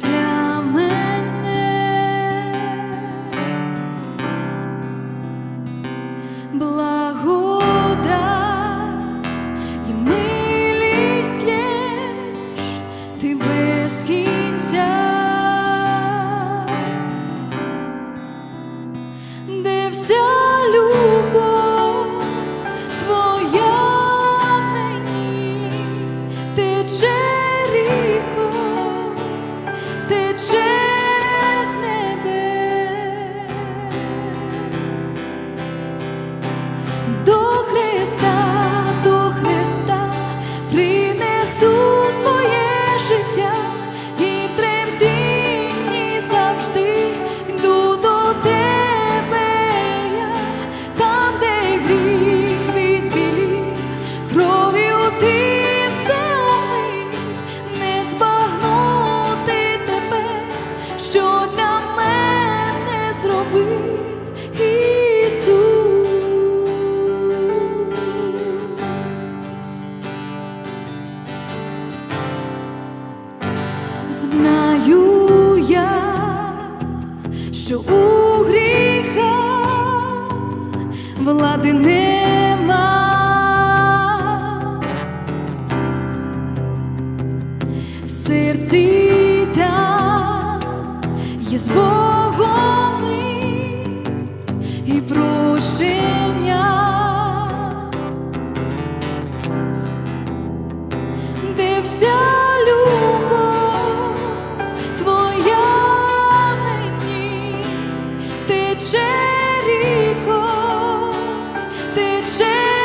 для мене. Благодать і милість лєш, ти без кінця, де вся любов твоя мені тече що у гріха влади нема. В серці там є збор. ти через.